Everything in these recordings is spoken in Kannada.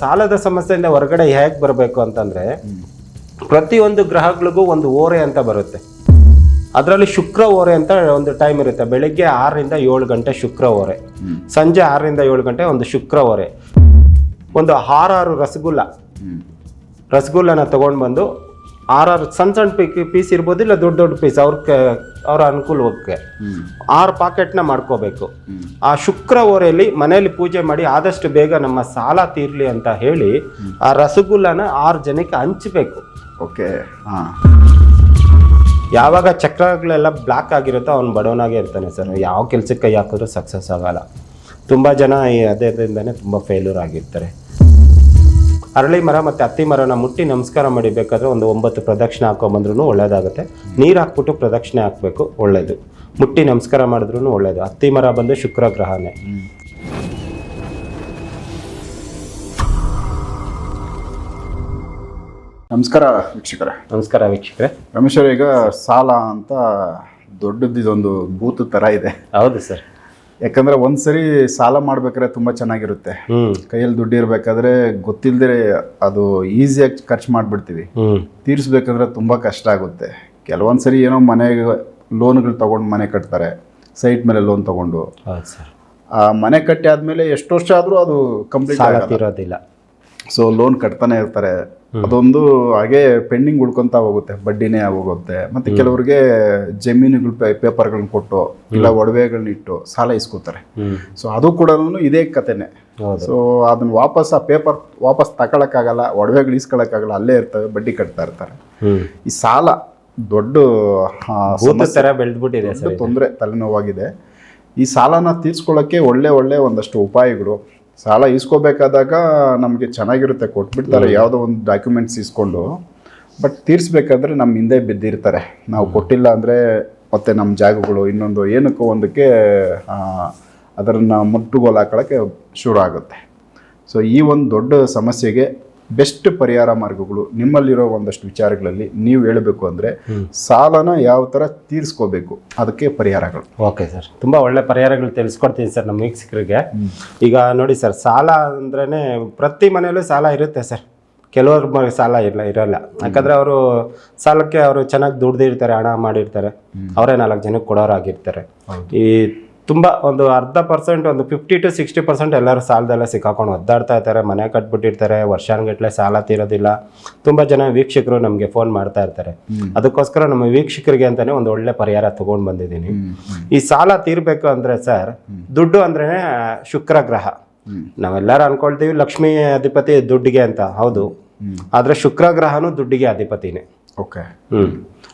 ಸಾಲದ ಸಮಸ್ಯೆಯಿಂದ ಹೊರಗಡೆ ಹೇಗೆ ಬರಬೇಕು ಅಂತಂದರೆ ಪ್ರತಿಯೊಂದು ಗ್ರಹಗಳಿಗೂ ಒಂದು ಓರೆ ಅಂತ ಬರುತ್ತೆ. ಅದರಲ್ಲಿ ಶುಕ್ರ ಓರೆ ಅಂತ ಒಂದು ಟೈಮ್ ಇರುತ್ತೆ. ಬೆಳಿಗ್ಗೆ ಆರರಿಂದ ಏಳು ಗಂಟೆ ಶುಕ್ರ ಓರೆ. ಸಂಜೆ ಆರರಿಂದ ಏಳು ಗಂಟೆ ಒಂದು ಶುಕ್ರ ಓರೆ. ಒಂದು ಆರಾರು ರಸಗುಲ್ಲ. ರಸಗುಲ್ಲನ ತಗೊಂಡು ಬಂದು ಆರಾರು ಸಣ್ಣ ಸಣ್ಣ ಪೀ ಪೀಸ್ ಇರ್ಬೋದು ಇಲ್ಲ ದೊಡ್ಡ ದೊಡ್ಡ ಪೀಸ್ ಅವ್ರ ಅವ್ರ ಅನುಕೂಲಕ್ಕೆ. ಆರು ಪಾಕೆಟ್ನ ಮಾಡ್ಕೋಬೇಕು. ಆ ಶುಕ್ರ ಓರೆಯಲ್ಲಿ ಮನೆಯಲ್ಲಿ ಪೂಜೆ ಮಾಡಿ ಆದಷ್ಟು ಬೇಗ ನಮ್ಮ ಸಾಲ ತೀರ್ಲಿ ಅಂತ ಹೇಳಿ ಆ ರಸಗುಲ್ಲನ ಆರು ಜನಕ್ಕೆ ಹಂಚಬೇಕು. ಓಕೆ. ಯಾವಾಗ ಚಕ್ರಗಳೆಲ್ಲ ಬ್ಲಾಕ್ ಆಗಿರುತ್ತೋ ಅವ್ನು ಬಡವನಾಗೆ ಇರ್ತಾನೆ ಸರ್. ಯಾವ ಕೆಲಸಕ್ಕೆ ಕೈ ಹಾಕಿದ್ರು ಸಕ್ಸಸ್ ಆಗಲ್ಲ. ತುಂಬ ಜನ ಈ ಅದರಿಂದನೇ ತುಂಬ ಫೇಲ್ಯೂರ್ ಆಗಿರ್ತಾರೆ. ಅರಳಿ ಮರ ಮತ್ತು ಅತ್ತಿ ಮರನ ಮುಟ್ಟಿ ನಮಸ್ಕಾರ ಮಾಡಿಬೇಕಾದ್ರೆ ಒಂದು ಒಂಬತ್ತು ಪ್ರದಕ್ಷಿಣೆ ಹಾಕೊಂಬಂದ್ರೂ ಒಳ್ಳೇದಾಗುತ್ತೆ. ನೀರು ಹಾಕ್ಬಿಟ್ಟು ಪ್ರದಕ್ಷಿಣೆ ಹಾಕಬೇಕು ಒಳ್ಳೆಯದು ಮುಟ್ಟಿ ನಮಸ್ಕಾರ ಮಾಡಿದ್ರೂ ಒಳ್ಳೆಯದು ಅತ್ತಿ ಮರ ಬಂದು ಶುಕ್ರ ಗ್ರಹನೇ. ನಮಸ್ಕಾರ ವೀಕ್ಷಕರೇ. ನಮಸ್ಕಾರ ವೀಕ್ಷಕರೇ. ರಮೇಶ್ವರ ಈಗ ಸಾಲ ಅಂತ ದೊಡ್ಡದಿದೊಂದು ಬೂತು ಭೂತ ಥರ ಇದೆ. ಹೌದು ಸರ್. ಯಾಕಂದ್ರೆ ಒಂದ್ಸರಿ ಸಾಲ ಮಾಡ್ಬೇಕಾದ್ರೆ ತುಂಬಾ ಚೆನ್ನಾಗಿರುತ್ತೆ. ಕೈಯಲ್ಲಿ ದುಡ್ಡು ಇರ್ಬೇಕಾದ್ರೆ ಗೊತ್ತಿಲ್ಲದೆ ಅದು ಈಸಿಯಾಗಿ ಖರ್ಚು ಮಾಡಿಬಿಡ್ತೀವಿ. ತೀರ್ಸ್ಬೇಕಂದ್ರೆ ತುಂಬ ಕಷ್ಟ ಆಗುತ್ತೆ. ಕೆಲವೊಂದು ಸರಿ ಏನೋ ಮನೆಗೆ ಲೋನ್ಗಳು ತಗೊಂಡು ಮನೆ ಕಟ್ತಾರೆ. ಸೈಟ್ ಮೇಲೆ ಲೋನ್ ತಗೊಂಡು. ಆ ಮನೆ ಕಟ್ಟಿ ಆದ್ಮೇಲೆ ಎಷ್ಟು ವರ್ಷ ಆದರೂ ಅದು ಕಂಪ್ಲೀಟ್ ಆಗಿರೋದಿಲ್ಲ ಸೊ ಲೋನ್ ಕಟ್ತಾನೆ ಇರ್ತಾರೆ. ಅದೊಂದು ಹಾಗೆ ಪೆಂಡಿಂಗ್ ಉಳ್ಕೊಂತ ಹೋಗುತ್ತೆ. ಬಡ್ಡಿನೇ ಹೋಗುತ್ತೆ ಮತ್ತೆ ಕೆಲವರಿಗೆ ಜಮೀನುಗಳು ಪೇಪರ್ಗಳನ್ನ ಕೊಟ್ಟು ಇಲ್ಲ ಒಡವೆಗಳನ್ನ ಇಟ್ಟು ಸಾಲ ಇಸ್ಕೋತಾರೆ. ಸೊ ಅದು ಕೂಡ ಇದೇ ಕತೆನೆ ಹೌದು. ಸೊ ಅದನ್ನ ವಾಪಸ್ ಆ ಪೇಪರ್ ವಾಪಸ್ ತಗೊಳಕ್ಕಾಗಲ್ಲ ಒಡವೆಗಳು ಇಸ್ಕೊಳಕ್ಕಾಗಲ್ಲ ಅಲ್ಲೇ ಇರ್ತವೆ ಬಡ್ಡಿ ಕಟ್ತಾ ಇರ್ತಾರೆ. ಈ ಸಾಲ ಬೆಳೆದ್ಬಿಟ್ಟಿದೆ ದೊಡ್ಡ ತೊಂದರೆ ತಲೆನೋವಾಗಿದೆ. ಈ ಸಾಲನ ತೀರ್ಸ್ಕೊಳ್ಳೋಕ್ಕೆ ಒಳ್ಳೆ ಒಳ್ಳೆ ಒಂದಷ್ಟು ಉಪಾಯಗಳು. ಸಾಲ ಇಸ್ಕೋಬೇಕಾದಾಗ ನಮಗೆ ಚೆನ್ನಾಗಿರುತ್ತೆ ಕೊಟ್ಬಿಡ್ತಾರೆ ಯಾವುದೋ ಒಂದು ಡಾಕ್ಯುಮೆಂಟ್ಸ್ ಇಸ್ಕೊಂಡು ಬಟ್ ತೀರಿಸ್ಬೇಕಾದ್ರೆ ನಮ್ಮ ಹಿಂದೆ ಬಿದ್ದಿರ್ತಾರೆ. ನಾವು ಕೊಟ್ಟಿಲ್ಲ ಅಂದರೆ ಮತ್ತೆ ನಮ್ಮ ಜಾಗಗಳು ಇನ್ನೊಂದು ಏನಕ್ಕೋ ಒಂದಕ್ಕೆ ಅದರನ್ನು ಮುಟ್ಟುಗೋಲು ಹಾಕೊಳ್ಳೋಕ್ಕೆ ಶುರು ಆಗುತ್ತೆ. ಸೊ ಈ ಒಂದು ದೊಡ್ಡ ಸಮಸ್ಯೆಗೆ ಬೆಸ್ಟ್ ಪರಿಹಾರ ಮಾರ್ಗಗಳು ನಿಮ್ಮಲ್ಲಿರೋ ಒಂದಷ್ಟು ವಿಚಾರಗಳಲ್ಲಿ ನೀವು ಹೇಳಬೇಕು ಅಂದರೆ ಸಾಲನ ಯಾವ ಥರ ತೀರಿಸ್ಕೋಬೇಕು ಅದಕ್ಕೆ ಪರಿಹಾರಗಳು. Okay sir. ತುಂಬ ಒಳ್ಳೆ ಪರಿಹಾರಗಳು ತಿಳಿಸ್ಕೊಡ್ತೀನಿ ಸರ್ ನಮ್ಮ ವೀಕ್ಷಕರಿಗೆ. ಈಗ ನೋಡಿ ಸರ್ ಸಾಲ ಅಂದ್ರೇ ಪ್ರತಿ ಮನೆಯಲ್ಲೂ ಸಾಲ ಇರುತ್ತೆ ಸರ್. ಕೆಲವ್ರ ಸಾಲ ಇಲ್ಲ ಇರಲ್ಲ. ಯಾಕಂದರೆ ಅವರು ಸಾಲಕ್ಕೆ ಅವರು ಚೆನ್ನಾಗಿ ದುಡ್ದಿರ್ತಾರೆ ಹಣ ಮಾಡಿರ್ತಾರೆ. ಅವರೇ ನಾಲ್ಕು ಜನಕ್ಕೆ ಕೊಡೋರಾಗಿರ್ತಾರೆ. ಈ ತುಂಬ ಒಂದು ಅರ್ಧ ಪರ್ಸೆಂಟ್ ಒಂದು ಫಿಫ್ಟಿ ಟು ಸಿಕ್ಸ್ಟಿ ಪರ್ಸೆಂಟ್ ಎಲ್ಲರೂ ಸಾಲದೆಲ್ಲ ಸಿಕ್ಕಾಕೊಂಡು ಒದ್ದಾಡ್ತಾ ಇರ್ತಾರೆ. ಮನೆ ಕಟ್ಬಿಟ್ಟಿರ್ತಾರೆ. ವರ್ಷಾನ್ಗಟ್ಲೆ ಸಾಲ ತೀರೋದಿಲ್ಲ. ತುಂಬ ಜನ ವೀಕ್ಷಕರು ನಮಗೆ ಫೋನ್ ಮಾಡ್ತಾ ಇರ್ತಾರೆ. ಅದಕ್ಕೋಸ್ಕರ ನಮ್ಮ ವೀಕ್ಷಕರಿಗೆ ಅಂತಾನೆ ಒಂದು ಒಳ್ಳೆ ಪರಿಹಾರ ತಗೊಂಡು ಬಂದಿದ್ದೀನಿ. ಈ ಸಾಲ ತೀರ್ಬೇಕು ಅಂದ್ರೆ ಸರ್ ದುಡ್ಡು ಅಂದ್ರೆ ಶುಕ್ರ ಗ್ರಹ. ನಾವೆಲ್ಲರೂ ಅನ್ಕೊಳ್ತೀವಿ ಲಕ್ಷ್ಮೀ ಅಧಿಪತಿ ದುಡ್ಡಿಗೆ ಅಂತ. ಹೌದು. ಆದರೆ ಶುಕ್ರ ಗ್ರಹನೂ ದುಡ್ಡಿಗೆ ಅಧಿಪತಿನೇ. ಓಕೆ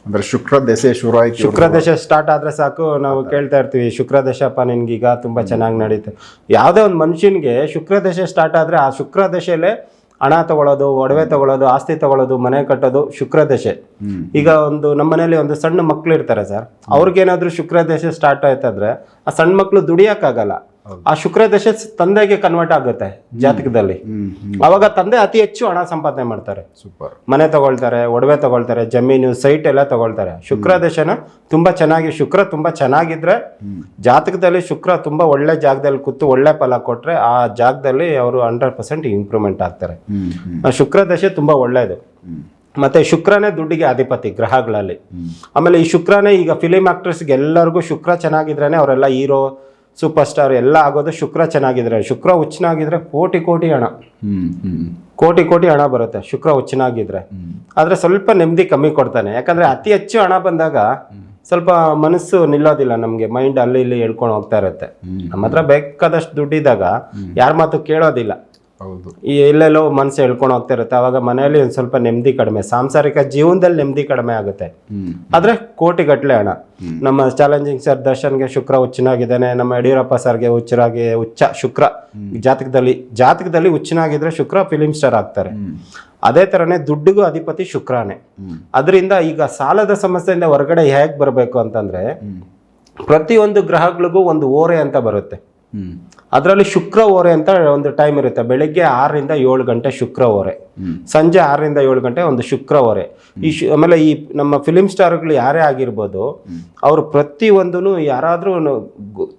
ಅಂದರೆ ಶುಕ್ರ ದೆಸೆ ಶುರು ಆಯ್ತು ಶುಕ್ರ ದಶ ಸ್ಟಾರ್ಟ್ ಆದ್ರೆ ಸಾಕು ನಾವು ಕೇಳ್ತಾ ಇರ್ತೀವಿ ಶುಕ್ರ ದಶಪ್ಪ ಈಗ ತುಂಬಾ ಚೆನ್ನಾಗಿ ನಡೀತು. ಯಾವುದೇ ಒಂದು ಮನುಷ್ಯನಿಗೆ ಶುಕ್ರ ದಶೆ ಸ್ಟಾರ್ಟ್ ಆದ್ರೆ ಆ ಶುಕ್ರ ದಶೆಯಲ್ಲೇ ಹಣ ತಗೊಳ್ಳೋದು ಒಡವೆ ತಗೊಳ್ಳೋದು ಆಸ್ತಿ ತಗೊಳ್ಳೋದು ಮನೆ ಕಟ್ಟೋದು ಶುಕ್ರ ದಶೆ. ಈಗ ಒಂದು ನಮ್ಮ ಮನೇಲಿ ಒಂದು ಸಣ್ಣ ಮಕ್ಳು ಇರ್ತಾರೆ ಸರ್. ಅವ್ರಿಗೇನಾದ್ರೂ ಶುಕ್ರ ದಶೆ ಸ್ಟಾರ್ಟ್ ಆಯ್ತಂದ್ರೆ ಆ ಸಣ್ಣ ಮಕ್ಳು ದುಡಿಯಕ್ಕಾಗಲ್ಲ. ಆ ಶುಕ್ರ ದಶೆ ತಂದೆಗೆ ಕನ್ವರ್ಟ್ ಆಗುತ್ತೆ ಜಾತಕದಲ್ಲಿ. ಅವಾಗ ತಂದೆ ಅತಿ ಹೆಚ್ಚು ಹಣ ಸಂಪಾದನೆ ಮಾಡ್ತಾರೆ. ಸೂಪರ್ ಮನೆ ತಗೊಳ್ತಾರೆ ಒಡವೆ ತಗೊಳ್ತಾರೆ ಜಮೀನು ಸೈಟ್ ಎಲ್ಲ ತಗೊಳ್ತಾರೆ. ಶುಕ್ರ ದಶನ ತುಂಬಾ ಚೆನ್ನಾಗಿ ಶುಕ್ರ ತುಂಬಾ ಚೆನ್ನಾಗಿದ್ರೆ ಜಾತಕದಲ್ಲಿ ಶುಕ್ರ ತುಂಬಾ ಒಳ್ಳೆ ಜಾಗದಲ್ಲಿ ಕೂತು ಒಳ್ಳೆ ಫಲ ಕೊಟ್ರೆ ಆ ಜಾಗದಲ್ಲಿ ಅವರು ಹಂಡ್ರೆಡ್ ಪರ್ಸೆಂಟ್ ಇಂಪ್ರೂವ್ಮೆಂಟ್ ಆಗ್ತಾರೆ. ಶುಕ್ರ ದಶೆ ತುಂಬಾ ಒಳ್ಳೇದು. ಮತ್ತೆ ಶುಕ್ರನೇ ದುಡ್ಡಿಗೆ ಅಧಿಪತಿ ಗ್ರಹಗಳಲ್ಲಿ. ಆಮೇಲೆ ಈ ಶುಕ್ರನೇ ಈಗ ಫಿಲಿಂ ಆಕ್ಟರ್ಸ್ಗೆ ಎಲ್ಲರಿಗೂ ಶುಕ್ರ ಚೆನ್ನಾಗಿದ್ರೇನೆ ಅವರೆಲ್ಲ ಹೀರೋ ಸೂಪರ್ ಸ್ಟಾರ್ ಎಲ್ಲ ಆಗೋದು ಶುಕ್ರ ಚೆನ್ನಾಗಿದ್ರೆ. ಶುಕ್ರ ಹುಚ್ಚನಾಗಿದ್ರೆ ಕೋಟಿ ಕೋಟಿ ಹಣ. ಕೋಟಿ ಕೋಟಿ ಹಣ ಬರುತ್ತೆ ಶುಕ್ರ ಹುಚ್ಚನಾಗಿದ್ರೆ. ಆದ್ರೆ ಸ್ವಲ್ಪ ನೆಮ್ಮದಿ ಕಮ್ಮಿ ಕೊಡ್ತಾನೆ. ಯಾಕಂದ್ರೆ ಅತಿ ಹೆಚ್ಚು ಹಣ ಬಂದಾಗ ಸ್ವಲ್ಪ ಮನಸ್ಸು ನಿಲ್ಲೋದಿಲ್ಲ ನಮ್ಗೆ. ಮೈಂಡ್ ಅಲ್ಲಿ ಇಲ್ಲಿ ಹೇಳ್ಕೊಂಡು ಹೋಗ್ತಾ ಇರುತ್ತೆ. ನಮ್ಮ ಹತ್ರ ಬೇಕಾದಷ್ಟು ದುಡ್ಡಿದ್ದಾಗ ಯಾರ ಮಾತು ಕೇಳೋದಿಲ್ಲ. ಹೌದು. ಈ ಎಲ್ಲೆಲ್ಲೋ ಮನಸ್ಸು ಹೇಳ್ಕೊಂಡು ಹೋಗ್ತಾ ಇರುತ್ತೆ. ಅವಾಗ ಮನೆಯಲ್ಲಿ ಒಂದು ಸ್ವಲ್ಪ ನೆಮ್ಮದಿ ಕಡಿಮೆ. ಸಾಂಸಾರಿಕ ಜೀವನದಲ್ಲಿ ನೆಮ್ಮದಿ ಕಡಿಮೆ ಆಗುತ್ತೆ. ಆದ್ರೆ ಕೋಟಿಗಟ್ಟಲೆ ಹಣ. ನಮ್ಮ ಚಾಲೆಂಜಿಂಗ್ ಸರ್ ದರ್ಶನ್ಗೆ ಶುಕ್ರ ಹುಚ್ಚನಾಗಿದ್ದಾನೆ. ನಮ್ಮ ಯಡಿಯೂರಪ್ಪ ಸರ್ಗೆ ಹುಚ್ಚರಾಗಿ ಹುಚ್ಚ ಶುಕ್ರ. ಜಾತಕದಲ್ಲಿ ಜಾತಕದಲ್ಲಿ ಹುಚ್ಚನಾಗಿದ್ರೆ ಶುಕ್ರ ಫಿಲಿಂ ಸ್ಟಾರ್ ಆಗ್ತಾರೆ. ಅದೇ ತರನೇ ದುಡ್ಡಿಗೂ ಅಧಿಪತಿ ಶುಕ್ರನೇ. ಅದರಿಂದ ಈಗ ಸಾಲದ ಸಮಸ್ಯೆಯಿಂದ ಹೊರಗಡೆ ಹೇಗೆ ಬರಬೇಕು ಅಂತಂದ್ರೆ ಪ್ರತಿಯೊಂದು ಗ್ರಹಗಳಿಗೂ ಒಂದು ಓರೆ ಅಂತ ಬರುತ್ತೆ. ಅದರಲ್ಲಿ ಶುಕ್ರ ಓರೆ ಅಂತ ಒಂದು ಟೈಮ್ ಇರುತ್ತೆ. ಬೆಳಿಗ್ಗೆ ಆರರಿಂದ ಏಳು ಗಂಟೆ ಶುಕ್ರ ಓರೆ ಸಂಜೆ ಆರರಿಂದ ಏಳು ಗಂಟೆ ಒಂದು ಶುಕ್ರ ಓರೆ ಈ ಆಮೇಲೆ ಈ ನಮ್ಮ ಫಿಲಿಮ್ ಸ್ಟಾರ್ಗಳು ಯಾರೇ ಆಗಿರ್ಬೋದು, ಅವರು ಪ್ರತಿ ಯಾರಾದರೂ